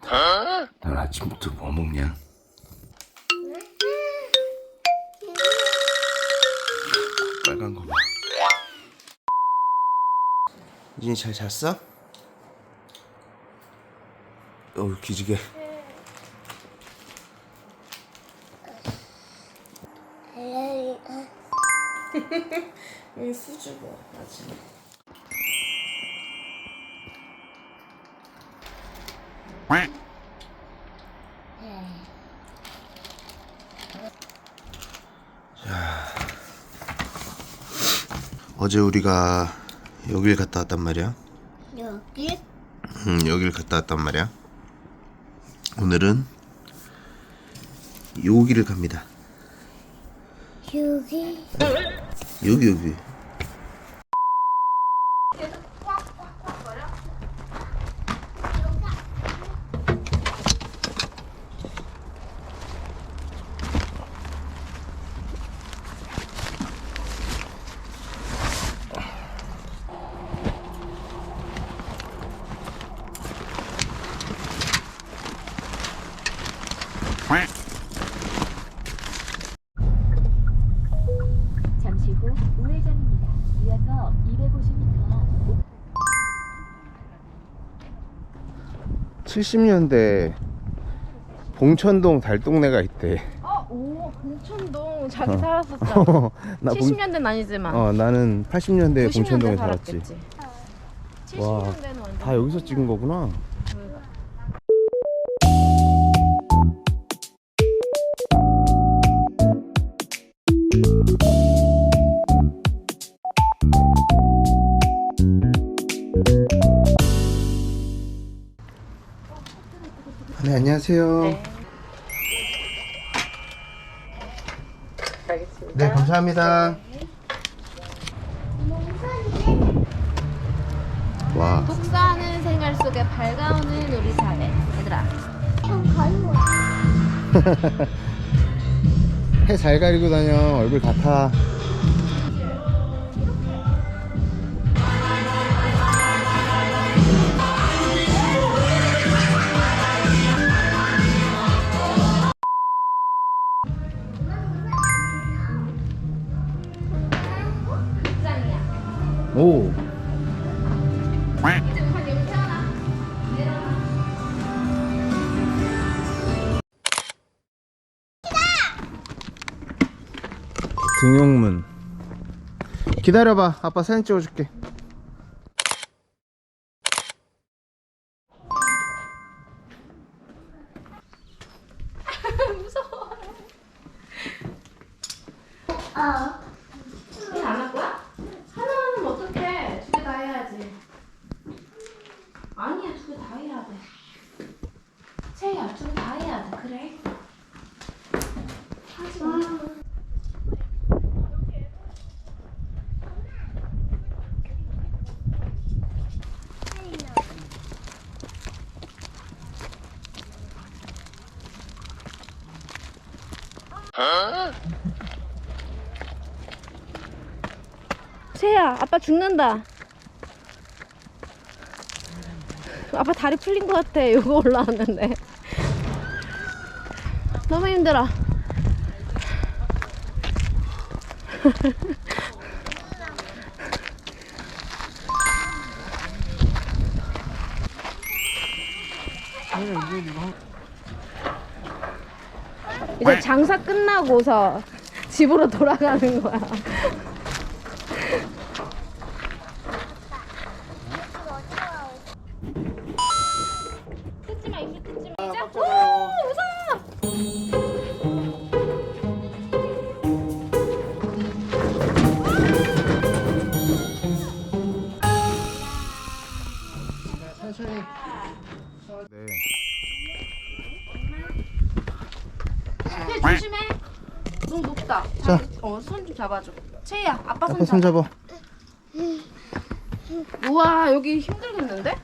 난 아침부터 뭐 먹냐? 빨간 거 봐. 이진이 잘 잤어? 어우 기지개. 여기 수줍어 아직 어제 우리가 여길 갔다 왔단 말이야. 여기 음, 여길 갔다 왔단 말이야. 오늘은 여기를 갑니다. 여기 여기 여기. 잠시 후 우회전입니다. 이어서 250m 70년대 봉천동 달동네가 있대. 어? 오 봉천동 자기 살았었잖아 나 봉- 70년대는 아니지만 어 나는 80년대 90년대 봉천동에 살았지. 살았겠지 와, 70년대는 완전 다 여기서 찍은 거구나. 안녕하세요. 네. 네 감사합니다. 와 독사하는 생활 속에 밝아오는 우리 사회 얘들아 해 잘 가리고 다녀 얼굴 같아. 등용문. 기다려봐. 아빠 사진 찍어줄게. 어 일안할 거야? 하나는 어떡해 두 개 다 해야지 아니야 두 개 다 해야 돼 채야 두 개 다 해야 돼 그래 하지 마 채야 아빠 죽는다. 아빠 다리 풀린 것 같아. 이거 올라왔는데. 너무 힘들어 이제 장사 끝나고서 집으로 돌아가는 거야 잡아줘. 채희야, 아빠 아빠 손 잡아. 우와, 여기 힘들겠는데?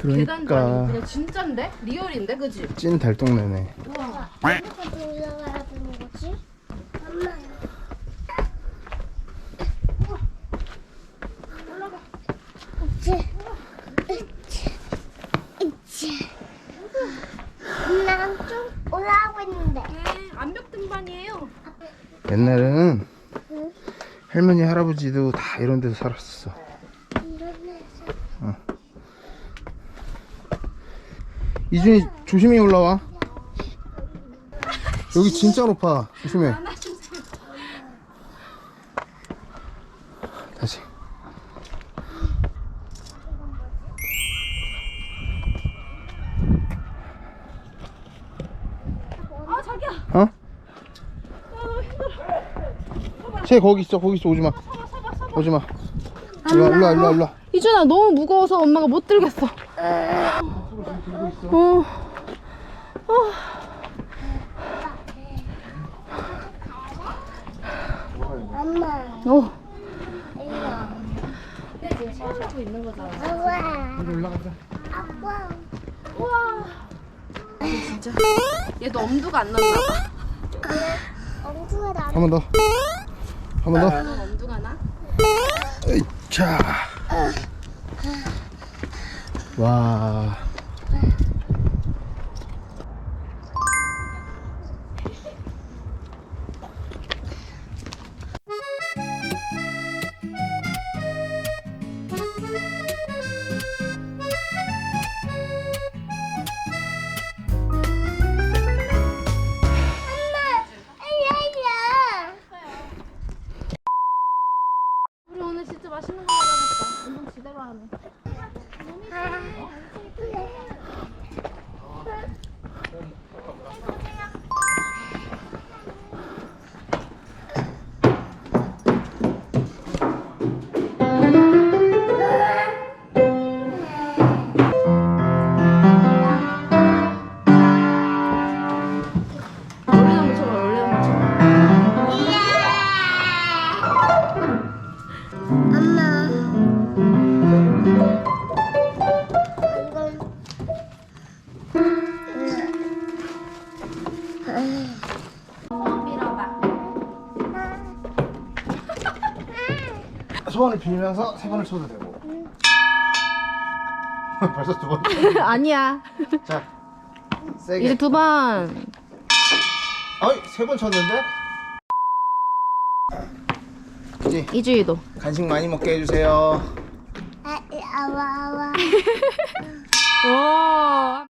계단도 아니고 그냥 진짠데? 리얼인데, 그지? 찐 달동네네. 우와. 어디까지 올라가야 되는 거지? 엄마야. 음, 옛날에는 할머니 할아버지도 다 이런 데서 살았었어. 어. 이준이 조심히 올라와. 여기 진짜 높아. 조심해. 다시. 아 자기야. 어? 쟤 거기 있어 거기 있어 오지마 오지마 일로와 일로와 일로와 일로와 이준아 너무 무거워서 엄마가 못 들겠어. 어. 엄마. 어. 아빠. 올라가자 아빠. 진짜. 얘도 엄두가 안 났나 봐. 엉뚱해 나. 한 번 더 한 번더너 엄두가 나? 자. 와. 소원을 빌면서 세 번을 쳐도 되고. 벌써 두 번. 아니야. 자. 세게. 이제 두 번. 어이, 세 번 쳤는데? 이제 이주희도. 간식 많이 먹게 해주세요. 아, 아와 아와. 오.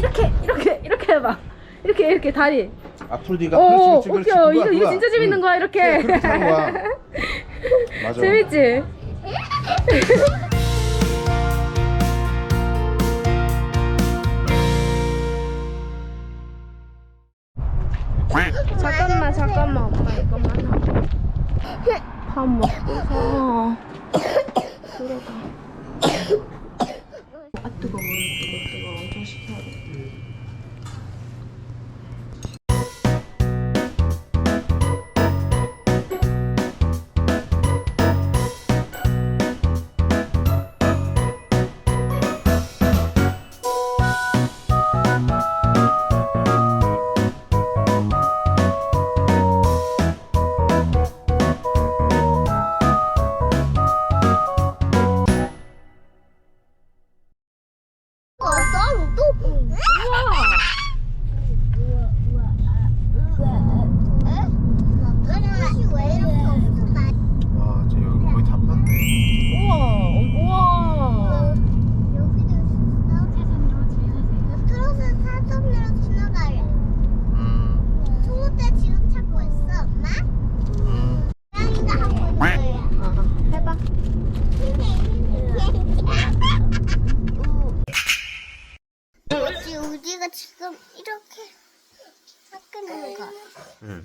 이렇게 이렇게 이렇게 해봐. 이렇게 이렇게 다리. 앞으로 뒤가 오, 그렇지, 그렇지. 그거야, 이거 이거 그거야. 진짜 재밌는 응. 거야 이렇게. 그래, 그렇게 하는 거야. 맞아. 재밌지? 잠깐만 잠깐만 이것만 하고 밥 먹고 서 들어가 아 뜨거워 지금 이렇게 섞는 거. 음.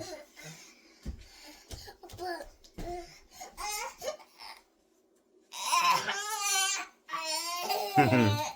아빠.